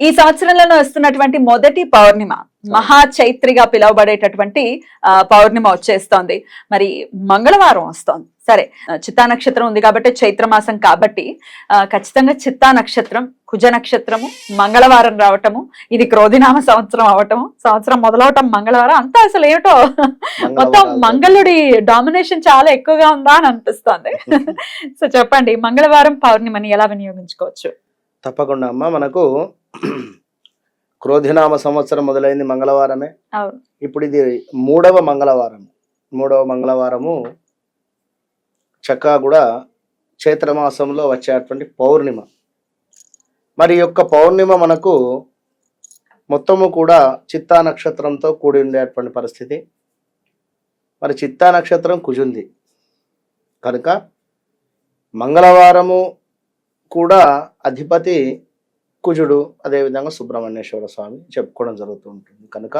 ఈ సంవత్సరంలో వస్తున్నటువంటి మొదటి పౌర్ణిమ మహా చైత్రిగా పిలువబడేటటువంటి ఆ, పౌర్ణిమ వచ్చేస్తోంది. మరి మంగళవారం వస్తోంది. సరే చిత్తా నక్షత్రం ఉంది కాబట్టి చైత్ర మాసం కాబట్టి ఆ, ఖచ్చితంగా చిత్తా నక్షత్రం కుజ నక్షత్రము మంగళవారం రావటము ఇది క్రోధినామ సంవత్సరం అవటము సంవత్సరం మొదలవటం మంగళవారం అంతా అసలు ఏమిటో? మొత్తం మంగళుడి డామినేషన్ చాలా ఎక్కువగా ఉందా అని అనిపిస్తోంది. సో చెప్పండి మంగళవారం పౌర్ణిమని ఎలా వినియోగించుకోవచ్చు? తప్పకుండా అమ్మ మనకు క్రోధినామ సంవత్సరం మొదలైంది మంగళవారమే. ఇప్పుడు ఇది మూడవ మంగళవారం మూడవ మంగళవారము చక్కగా కూడా చైత్రమాసంలో వచ్చేటువంటి పౌర్ణిమ. మరి యొక్క పౌర్ణిమ మనకు మొత్తము కూడా చిత్తా నక్షత్రంతో కూడి ఉండేటువంటి పరిస్థితి. మరి చిత్తా నక్షత్రం కుజుంది. కనుక మంగళవారము కూడా అధిపతి కుజుడు అదేవిధంగా సుబ్రహ్మణ్యేశ్వర స్వామి చెప్పుకోవడం జరుగుతూ ఉంటుంది కనుక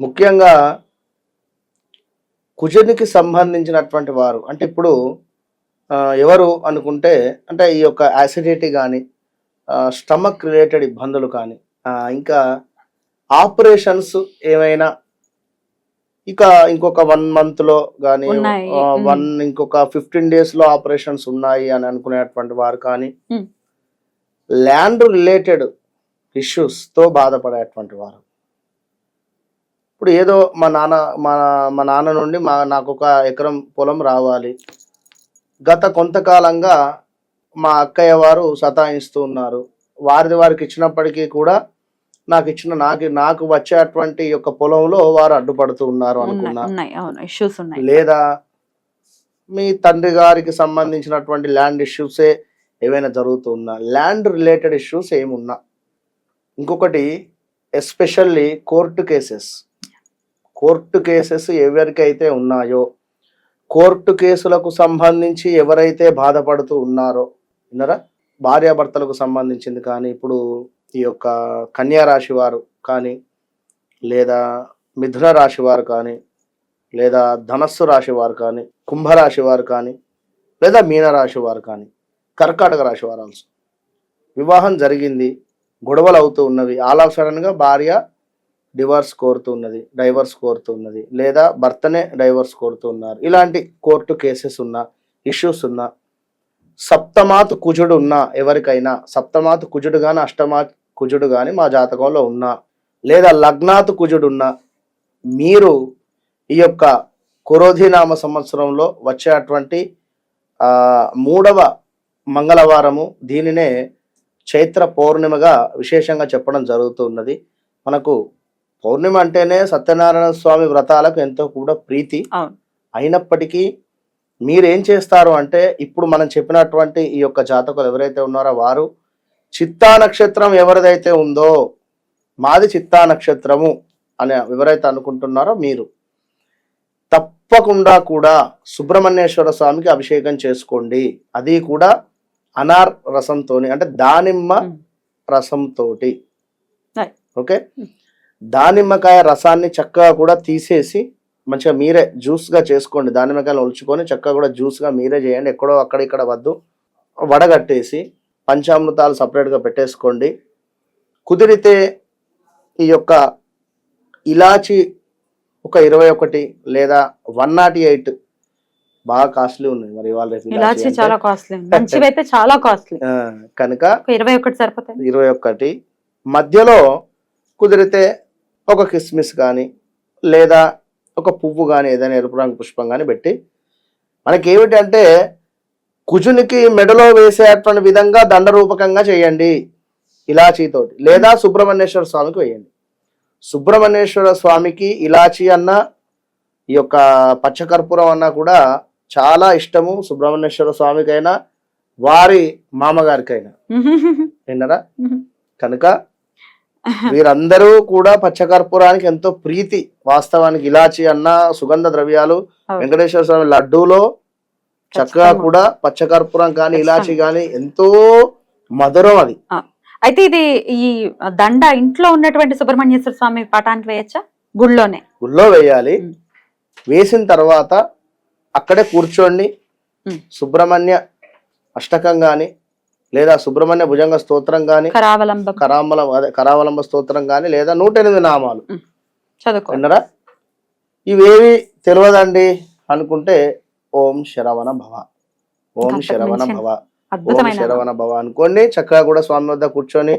ముఖ్యంగా కుజునికి సంబంధించినటువంటి వారు అంటే ఇప్పుడు ఎవరు అనుకుంటే అంటే ఈ యొక్క యాసిడిటీ కానీ స్టమక్ రిలేటెడ్ ఇబ్బందులు కానీ ఇంకా ఆపరేషన్స్ ఏమైనా ఇక ఇంకొక వన్ మంత్లో కానీ. వన్ ఇంకొక ఫిఫ్టీన్ డేస్లో ఆపరేషన్స్ ఉన్నాయి అని అనుకునేటువంటి వారు కానీ. ల్యాండ్ రిలేటెడ్ ఇష్యూస్తో బాధపడేటువంటి వారు. ఇప్పుడు ఏదో మా నాన్న మా మా నాన్న నుండి మా నాకు ఒక ఎకరం పొలం రావాలి. గత కొంతకాలంగా మా అక్కయ్య వారు సతాయిస్తూ ఉన్నారు. వారిది వారికి ఇచ్చినప్పటికీ కూడా నాకు ఇచ్చిన నాకు నాకు వచ్చేటువంటి యొక్క పొలంలో వారు అడ్డుపడుతూ ఉన్నారు అనుకున్నా. లేదా మీ తండ్రి గారికి సంబంధించినటువంటి ల్యాండ్ ఇష్యూసే ఏవైనా జరుగుతున్నా ల్యాండ్ రిలేటెడ్ ఇష్యూస్ ఏమున్నా. ఇంకొకటి especially court cases. Court cases ఎవరికైతే ఉన్నాయో కోర్టు కేసులకు సంబంధించి ఎవరైతే బాధపడుతూ ఉన్నారో విన్నారా? భార్యాభర్తలకు సంబంధించింది కానీ ఇప్పుడు ఈ యొక్క కన్యా రాశి వారు కానీ లేదా మిథున రాశి వారు కానీ లేదా ధనస్సు రాశి వారు కానీ కుంభరాశి వారు కానీ లేదా మీనరాశి వారు కానీ కర్కాటక రాశి వారు ఆల్సో వివాహం జరిగింది గొడవలు అవుతూ ఉన్నవి. ఆల్ ఆఫ్ సడన్గా భార్య డివర్స్ కోరుతూ ఉన్నది డైవర్స్ కోరుతూ ఉన్నది. లేదా భర్తనే డైవర్స్ కోరుతూ ఉన్నారు. ఇలాంటి కోర్టు కేసెస్ ఉన్నా ఇష్యూస్ ఉన్నా సప్తమాత్ కుజుడు ఉన్నా ఎవరికైనా సప్తమాత్ కుజుడు కానీ అష్టమాత్ కుజుడు కానీ మా జాతకంలో ఉన్నా లేదా లగ్నాత్ కుజుడు ఉన్నా మీరు ఈ యొక్క కురోధినామ సంవత్సరంలో వచ్చేటువంటి మూడవ మంగళవారము దీనినే చైత్ర పౌర్ణిమగా విశేషంగా చెప్పడం జరుగుతున్నది మనకు పౌర్ణిమ అంటేనే సత్యనారాయణ స్వామి వ్రతాలకు ఎంతో కూడా ప్రీతి. అయినప్పటికీ మీరేం చేస్తారు అంటే ఇప్పుడు మనం చెప్పినటువంటి ఈ యొక్క జాతకులు ఎవరైతే ఉన్నారో వారు చిత్తా నక్షత్రం ఎవరిదైతే ఉందో మాది చిత్తా నక్షత్రము అని ఎవరైతే అనుకుంటున్నారో మీరు తప్పకుండా కూడా సుబ్రహ్మణ్యేశ్వర స్వామికి అభిషేకం చేసుకోండి. అది కూడా అనార్ రసంతోని అంటే దానిమ్మ. రసంతోటి Right. ఓకే. దానిమ్మకాయ రసాన్ని చక్కగా కూడా తీసేసి మంచిగా మీరే జ్యూస్గా చేసుకోండి దానిమ్మకాయలు ఒలుచుకొని చక్కగా కూడా జ్యూస్గా మీరే చేయండి ఎక్కడో అక్కడ ఇక్కడ వద్దు వడగట్టేసి పంచామృతాలు separate గా పెట్టేసుకోండి కుదిరితే ఈ యొక్క ఇలాచి ఒక ఇరవై ఒకటి లేదా వన్ నాట్ ఎయిట్ బాగా కాస్ట్లీ ఉన్నాయి. మరి ఇవాళ రేపు ఇలాచి. చాలా కాస్ట్లీ మంచివి అయితే చాలా కాస్ట్లీ. కనుక ఇరవై ఒకటి సరిపోతాయి. ఇరవై ఒకటి మధ్యలో కుదిరితే ఒక కిస్మిస్ కానీ లేదా ఒక పువ్వు కానీ ఏదైనా ఎరుపు రంగు పుష్పం కానీ పెట్టి మనకి ఏమిటంటే కుజునికి మెడలో వేసేటువంటి విధంగా దండరూపకంగా చేయండి. ఇలాచీతోటి లేదా సుబ్రహ్మణ్యేశ్వర స్వామికి వేయండి. సుబ్రహ్మణ్యేశ్వర స్వామికి ఇలాచీ అన్న ఈ యొక్క పచ్చకర్పూరం అన్నా కూడా చాలా ఇష్టము సుబ్రహ్మణ్యేశ్వర స్వామికైనా వారి మామగారికైనా విన్నరా కనుక వీరందరూ కూడా పచ్చకర్పూరానికి ఎంతో ప్రీతి వాస్తవానికి ఇలాచి అన్న సుగంధ ద్రవ్యాలు. వెంకటేశ్వర స్వామి లడ్డూలో చక్కగా. కూడా పచ్చకర్పూరం కానీ. ఇలాచి కానీ ఎంతో మధురం అది అయితే ఇది ఈ దండ ఇంట్లో ఉన్నటువంటి సుబ్రహ్మణ్యేశ్వర స్వామి పటానికి వేయచ్చా గుళ్ళోనే గుళ్ళో వేయాలి. వేసిన తర్వాత అక్కడే కూర్చోండి. సుబ్రహ్మణ్య అష్టకం గాని లేదా సుబ్రహ్మణ్య భుజంగ స్తోత్రం గాని కరావలంబం. కరామలం అదే కరావలంబ స్తోత్రం గాని లేదా నూట ఎనిమిది నామాలు చదువుకో. విన్నరా? ఇవేవి తెలియదండి అనుకుంటే ఓం శరవణ భవ. ఓం శరవణ. భవ. ఓం శరవణ భవ అనుకోండి. చక్కగా కూడా స్వామి వద్ద కూర్చొని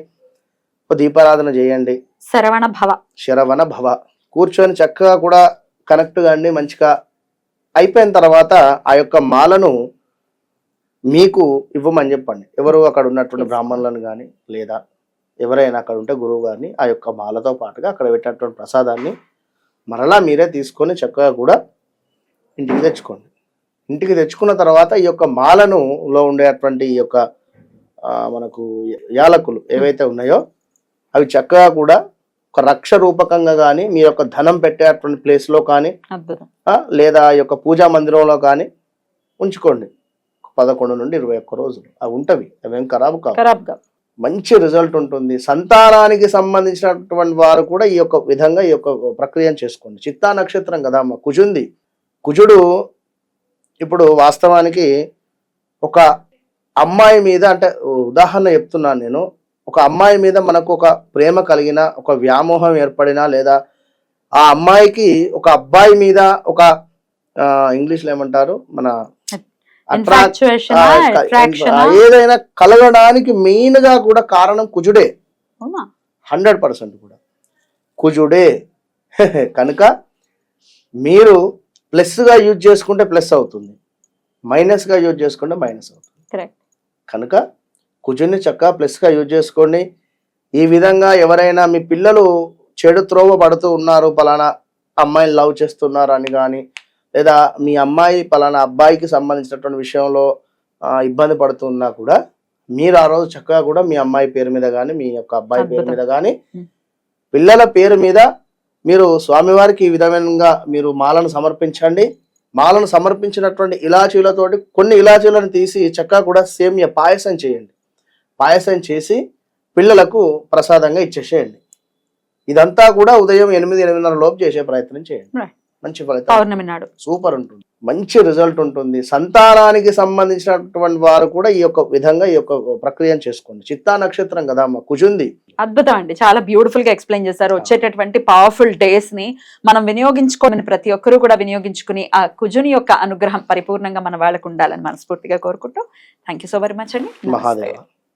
దీపారాధన చేయండి. శరవణ భవ. శరవణ భవ. కూర్చొని చక్కగా కూడా కనెక్ట్ కాండి మంచిగా. అయిపోయిన తర్వాత ఆ యొక్క మాలను మీకు ఇవ్వమని చెప్పండి. ఎవరు అక్కడ ఉన్నటువంటి బ్రాహ్మణులను కానీ లేదా ఎవరైనా అక్కడ ఉంటే గురువు గారిని ఆ యొక్క మాలతో పాటుగా అక్కడ పెట్టినటువంటి ప్రసాదాన్ని మరలా మీరే తీసుకొని చక్కగా కూడా ఇంటికి తెచ్చుకోండి. ఇంటికి తెచ్చుకున్న తర్వాత ఈ యొక్క మాలను లో ఉండేటువంటి ఈ యొక్క మనకు యాలకులు ఏవైతే ఉన్నాయో అవి చక్కగా కూడా ఒక రక్ష రూపకంగా కానీ మీ యొక్క ధనం పెట్టేటువంటి ప్లేస్లో కానీ అద్భుతం. ఆ, లేదా ఈ యొక్క పూజా మందిరంలో కానీ ఉంచుకోండి. పదకొండు నుండి ఇరవై ఒక్క రోజులు. అవి ఉంటవి. అవేం ఖరాబు కావు. మంచి రిజల్ట్ ఉంటుంది. సంతానానికి సంబంధించినటువంటి వారు కూడా ఈ యొక్క విధంగా ఈ యొక్క ప్రక్రియను చేసుకోండి. చిత్తా నక్షత్రం కదా అమ్మ కుజుంది. కుజుడు ఇప్పుడు వాస్తవానికి ఒక అమ్మాయి మీద అంటే ఉదాహరణ చెప్తున్నాను నేను. ఒక అమ్మాయి మీద మనకు ఒక ప్రేమ కలిగిన ఒక వ్యామోహం ఏర్పడినా లేదా ఆ అమ్మాయికి ఒక అబ్బాయి మీద ఒక ఇంగ్లీష్లో ఏమంటారు? మన ఏదైనా కలగడానికి మెయిన్గా కూడా కారణం కుజుడే. హండ్రెడ్ పర్సెంట్ కూడా. కుజుడే. కనుక మీరు ప్లస్గా యూజ్ చేసుకుంటే ప్లస్ అవుతుంది. మైనస్గా యూజ్ చేసుకుంటే మైనస్ అవుతుంది. కనుక కుజుని చక్కగా ప్లస్గా యూజ్ చేసుకోండి ఈ విధంగా ఎవరైనా మీ పిల్లలు చెడు త్రోవ పడుతూ ఉన్నారు పలానా అమ్మాయిని లవ్ చేస్తున్నారు అని కానీ లేదా మీ అమ్మాయి పలానా అబ్బాయికి సంబంధించినటువంటి విషయంలో ఇబ్బంది పడుతున్నా కూడా మీరు ఆ రోజు చక్కగా కూడా మీ అమ్మాయి పేరు మీద కానీ మీ యొక్క అబ్బాయి పేరు. మీద కానీ. పిల్లల పేరు మీద మీరు స్వామివారికి ఈ విధంగా మీరు మాలను సమర్పించండి మాలను సమర్పించినటువంటి ఇలాచీలతోటి కొన్ని ఇలాచీలను తీసి చక్కగా కూడా సేమియా పాయసం చేయండి పాయసం చేసి పిల్లలకు ప్రసాదంగా ఇచ్చేసేయండి. ఇదంతా కూడా ఉదయం ఎనిమిది ఎనిమిదిన్నర లోపు చేసే ప్రయత్నం చేయండి. మంచి ఫలితం. పౌర్ణమి నాడు. సూపర్ ఉంటుంది. మంచి రిజల్ట్ ఉంటుంది. సంతానానికి సంబంధించినటువంటి వారు కూడా ఈ యొక్క విధంగా ఈ యొక్క ప్రక్రియను చేసుకోండి. చిత్తా నక్షత్రం కదా అమ్మ కుజుంది. అద్భుతం అండి. చాలా బ్యూటిఫుల్గా ఎక్స్ప్లెయిన్ చేశారు వచ్చేటటువంటి పవర్ఫుల్ డేస్ని మనం వినియోగించుకోమని ప్రతి ఒక్కరూ కూడా వినియోగించుకుని ఆ కుజుని యొక్క అనుగ్రహం పరిపూర్ణంగా మన వాళ్ళకు ఉండాలని మనస్ఫూర్తిగా కోరుకుంటూ థ్యాంక్ సో వెరీ మచ్ అండి. మహాదేవ.